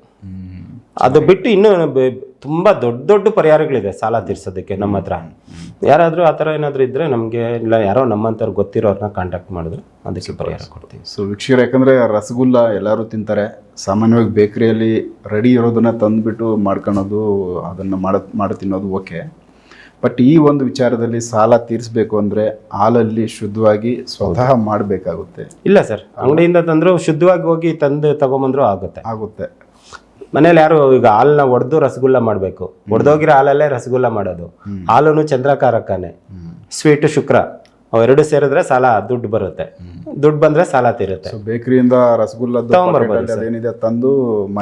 ಅದು ಬಿಟ್ಟು ಇನ್ನೂ ತುಂಬ ದೊಡ್ಡ ದೊಡ್ಡ ಪರಿಹಾರಗಳಿದೆ ಸಾಲ ತೀರ್ಸೋದಕ್ಕೆ ನಮ್ಮ ಹತ್ರ. ಯಾರಾದರೂ ಆ ಥರ ಏನಾದರೂ ಇದ್ದರೆ ನಮಗೆ ಇಲ್ಲ ಯಾರೋ ನಮ್ಮಂಥವ್ರು ಗೊತ್ತಿರೋರನ್ನ ಕಾಂಟ್ಯಾಕ್ಟ್ ಮಾಡಿದ್ರೆ ಅದಕ್ಕೆ ಪರಿಹಾರ ಕೊಡ್ತೀವಿ. ಸೊ ವೀಕ್ಷಕರು ಯಾಕಂದರೆ ರಸಗುಲ್ಲ ಎಲ್ಲರೂ ತಿಂತಾರೆ ಸಾಮಾನ್ಯವಾಗಿ ಬೇಕ್ರಿಯಲ್ಲಿ ರೆಡಿ ಇರೋದನ್ನ ತಂದುಬಿಟ್ಟು ಮಾಡ್ಕೊಳೋದು ಅದನ್ನು ಮಾಡ ಮಾಡಿ ತಿನ್ನೋದು ಓಕೆ. ಬಟ್ ಈ ಒಂದು ವಿಚಾರದಲ್ಲಿ ಸಾಲ ತೀರಿಸಬೇಕು ಅಂದರೆ ಹಾಲಲ್ಲಿ ಶುದ್ಧವಾಗಿ ಸ್ವತಃ ಮಾಡಬೇಕಾಗುತ್ತೆ. ಇಲ್ಲ ಸರ್ ಅಂಗಡಿಯಿಂದ ತಂದರೂ ಶುದ್ಧವಾಗಿ ಹೋಗಿ ತಂದು ತಗೊಂಬಂದರೂ ಆಗುತ್ತೆ. ಆಗುತ್ತೆ. ಮನೇಲಿ ಯಾರು ಈಗ ಹಾಲನ್ನ ಒಡೆದು ರಸಗುಲ್ಲ ಮಾಡಬೇಕು. ಒಡೆದೋಗಿರೋ ಹಾಲಲ್ಲೇ ರಸಗುಲ್ಲ ಮಾಡೋದು. ಹಾಲು ಚಂದ್ರಕಾರಕನೇ ಸ್ವೀಟು ಶುಕ್ರ. ಅವೆರಡು ಸೇರಿದ್ರೆ ಸಾಲ ದುಡ್ಡು ಬರುತ್ತೆ. ದುಡ್ಡು ಬಂದ್ರೆ ಸಾಲ ತೀರುತ್ತೆ. ಬೇಕರಿಯಿಂದ ಅದೇನಿದೆ ತಂದು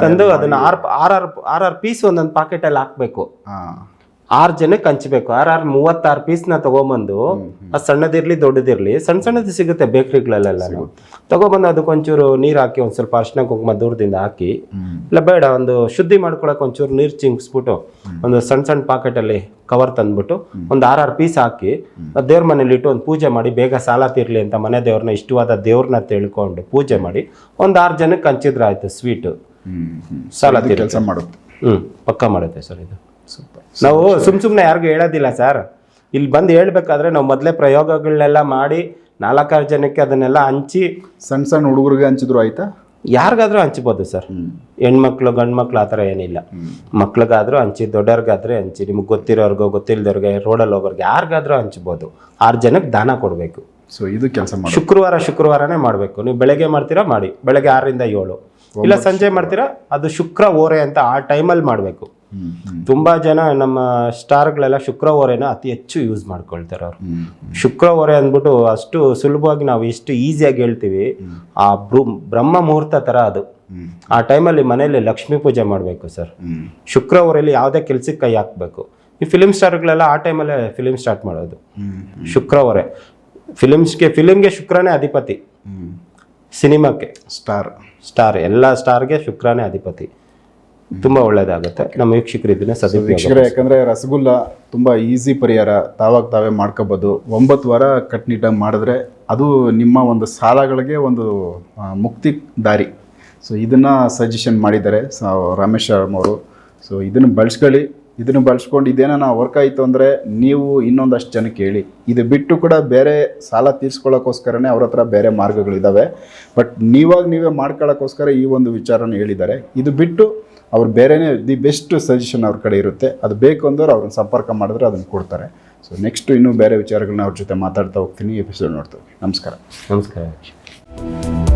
ತಂದು ಅದನ್ನ ಆರ್ ಆರ್ ಆರ್ ಆರ್ ಪೀಸ್ ಒಂದೊಂದು ಪಾಕೆಟ್ ಅಲ್ಲಿ ಹಾಕ್ಬೇಕು ಆರು ಜನಕ್ಕೆ ಹಂಚಬೇಕು. ಆರ್ ಆರ್ ಮೂವತ್ತಾರು ಪೀಸ್ನ ತಗೊಂಬಂದು ಅದು ಸಣ್ಣದಿರ್ಲಿ ದೊಡ್ಡದಿರ್ಲಿ ಸಣ್ಣ ಸಣ್ಣದು ಸಿಗುತ್ತೆ ಬೇಕ್ರಿಗಳಲ್ಲೆಲ್ಲ ತಗೊಬಂದು ಅದಕ್ಕೆ ಒಂಚೂರು ನೀರು ಹಾಕಿ ಒಂದು ಸ್ವಲ್ಪ ಅರ್ಶಿನ ಕುಂಕುಮ ದೂರದಿಂದ ಹಾಕಿ ಇಲ್ಲ ಬೇಡ ಒಂದು ಶುದ್ಧಿ ಮಾಡ್ಕೊಳಕ್ಕೆ ಒಂಚೂರು ನೀರು ಚಿಂಗಿಸ್ಬಿಟ್ಟು ಒಂದು ಸಣ್ಣ ಸಣ್ಣ ಪಾಕೆಟಲ್ಲಿ ಕವರ್ ತಂದ್ಬಿಟ್ಟು ಒಂದು ಆರ್ ಆರು ಪೀಸ್ ಹಾಕಿ ದೇವ್ರ ಮನೇಲಿ ಇಟ್ಟು ಒಂದು ಪೂಜೆ ಮಾಡಿ ಬೇಗ ಸಾಲ ತೀರ್ಲಿ ಅಂತ ಮನೆ ದೇವ್ರನ್ನ ಇಷ್ಟವಾದ ದೇವ್ರನ್ನ ತಿಳ್ಕೊಂಡು ಪೂಜೆ ಮಾಡಿ ಒಂದು ಆರು ಜನಕ್ಕೆ ಹಂಚಿದ್ರೆ ಆಯ್ತು ಸ್ವೀಟು ಸಾಲ ಕೆಲಸ ಮಾಡುತ್ತೆ. ಹ್ಞೂ ಪಕ್ಕ ಮಾಡುತ್ತೆ ಸರ್ ಇದು. ನಾವು ಸುಮ್ ಸುಮ್ಮನೆ ಯಾರಿಗೂ ಹೇಳೋದಿಲ್ಲ ಸರ್. ಇಲ್ಲಿ ಬಂದು ಹೇಳ್ಬೇಕಾದ್ರೆ ನಾವು ಮೊದಲೇ ಪ್ರಯೋಗಗಳನ್ನೆಲ್ಲ ಮಾಡಿ ನಾಲ್ಕಾರು ಜನಕ್ಕೆ ಅದನ್ನೆಲ್ಲ ಹಂಚಿ ಸಣ್ಣ ಸಣ್ಣ ಹುಡುಗರಿಗೆ ಹಂಚಿದ್ರು ಆಯ್ತಾ? ಯಾರಿಗಾದ್ರೂ ಹಂಚ್ಬೋದು ಸರ್. ಹೆಣ್ಮಕ್ಳು ಗಂಡು ಮಕ್ಳು ಆ ಥರ ಏನಿಲ್ಲ. ಮಕ್ಳಿಗಾದ್ರೂ ಹಂಚಿ ದೊಡ್ಡವ್ರಿಗಾದ್ರೆ ಹಂಚಿ ನಿಮ್ಗೆ ಗೊತ್ತಿರೋರ್ಗೋ ಗೊತ್ತಿಲ್ಲದವ್ರಿಗೆ ರೋಡಲ್ಲಿ ಹೋಗೋರ್ಗೆ ಯಾರಿಗಾದ್ರೂ ಹಂಚ್ಬೋದು. ಆರು ಜನಕ್ಕೆ ದಾನ ಕೊಡಬೇಕು. ಸೊ ಇದು ಕೆಲಸ ಮಾಡಿ ಶುಕ್ರವಾರ ಶುಕ್ರವಾರನೇ ಮಾಡಬೇಕು. ನೀವು ಬೆಳಗ್ಗೆ ಮಾಡ್ತೀರಾ? ಮಾಡಿ. ಬೆಳಗ್ಗೆ ಆರರಿಂದ ಏಳು. ಇಲ್ಲ ಸಂಜೆ ಮಾಡ್ತೀರಾ? ಅದು ಶುಕ್ರ ಓರೆ ಅಂತ ಆ ಟೈಮಲ್ಲಿ ಮಾಡಬೇಕು. ತುಂಬ ಜನ ನಮ್ಮ ಸ್ಟಾರ್ಗಳೆಲ್ಲ ಶುಕ್ರ ಓರೆನ ಅತಿ ಹೆಚ್ಚು ಯೂಸ್ ಮಾಡ್ಕೊಳ್ತಾರೆ ಅವರು. ಶುಕ್ರವಾರ ಅಂದ್ಬಿಟ್ಟು ಅಷ್ಟು ಸುಲಭವಾಗಿ ನಾವು ಎಷ್ಟು ಈಸಿಯಾಗಿ ಹೇಳ್ತೀವಿ ಆ ಬ್ರು- ಬ್ರಹ್ಮ ಮುಹೂರ್ತ ತರ ಅದು. ಆ ಟೈಮಲ್ಲಿ ಮನೆಯಲ್ಲಿ ಲಕ್ಷ್ಮೀ ಪೂಜೆ ಮಾಡಬೇಕು ಸರ್. ಶುಕ್ರವಾರಲ್ಲಿ ಯಾವುದೇ ಕೆಲ್ಸಕ್ಕೆ ಕೈ ಹಾಕಬೇಕು. ಈ ಫಿಲಿಮ್ ಸ್ಟಾರ್ಗಳೆಲ್ಲ ಆ ಟೈಮಲ್ಲೇ ಫಿಲಿಮ್ ಸ್ಟಾರ್ಟ್ ಮಾಡೋದು. ಶುಕ್ರವಾರ. ಫಿಲಿಮ್ಸ್ಗೆ ಫಿಲಿಮ್ಗೆ ಶುಕ್ರನೇ ಅಧಿಪತಿ. ಸಿನಿಮಾಕ್ಕೆ. ಸ್ಟಾರ್ ಸ್ಟಾರ್ ಎಲ್ಲ ಸ್ಟಾರ್ಗೆ ಶುಕ್ರನೇ ಅಧಿಪತಿ. ತುಂಬ ಒಳ್ಳೇದಾಗುತ್ತೆ. ನಮ್ಮ ವೀಕ್ಷಕರು ಇದನ್ನ ಸದ್ಯ ವೀಕ್ಷಕರೇ ಯಾಕಂದ್ರೆ ರಸಗುಲ್ಲ ತುಂಬಾ ಈಸಿ ಪರಿಹಾರ ತಾವಾಗ ತಾವೇ ಮಾಡ್ಕೋಬೋದು. ಒಂಬತ್ತು ವಾರ ಕಟ್ನಿಟ್ಟಾಗಿ ಮಾಡಿದ್ರೆ ಅದು ನಿಮ್ಮ ಒಂದು ಸಾಲಗಳಿಗೆ ಒಂದು ಆ, ಮುಕ್ತಿ ದಾರಿ. ಸೊ ಇದನ್ನ ಸಜೆಷನ್ ಮಾಡಿದ್ದಾರೆ ಸೊ ರಮೇಶ್ ಶರ್ಮ ಅವರು. ಸೊ ಇದನ್ನು ಬಳಸ್ಕೊಳ್ಳಿ. ಇದನ್ನು ಬಳಸ್ಕೊಂಡು ಇದೇನ ವರ್ಕ್ ಆಯಿತು ಅಂದರೆ ನೀವು ಇನ್ನೊಂದಷ್ಟು ಜನಕ್ಕೆ ಹೇಳಿ. ಇದು ಬಿಟ್ಟು ಕೂಡ ಬೇರೆ ಸಾಲ ತೀರ್ಸ್ಕೊಳ್ಳೋಕ್ಕೋಸ್ಕರನೇ ಅವ್ರ ಹತ್ರ ಬೇರೆ ಮಾರ್ಗಗಳಿದ್ದಾವೆ ಬಟ್ ನೀವಾಗ ನೀವೇ ಮಾಡ್ಕೊಳ್ಳೋಕ್ಕೋಸ್ಕರ ಈ ಒಂದು ವಿಚಾರನ ಹೇಳಿದ್ದಾರೆ. ಇದು ಬಿಟ್ಟು ಅವ್ರು ಬೇರೆನೇ ದಿ ಬೆಸ್ಟ್ ಸಜೆಷನ್ ಅವ್ರ ಕಡೆ ಇರುತ್ತೆ. ಅದು ಬೇಕು ಅಂದ್ರೆ ಅವ್ರನ್ನ ಸಂಪರ್ಕ ಮಾಡಿದ್ರೆ ಅದನ್ನು ಕೊಡ್ತಾರೆ. ಸೊ ನೆಕ್ಸ್ಟ್ ಇನ್ನೂ ಬೇರೆ ವಿಚಾರಗಳನ್ನ ಅವ್ರ ಜೊತೆ ಮಾತಾಡ್ತಾ ಹೋಗ್ತೀನಿ ಎಪಿಸೋಡ್ ನೋಡ್ತೀವಿ ನಮಸ್ಕಾರ. ನಮಸ್ಕಾರ.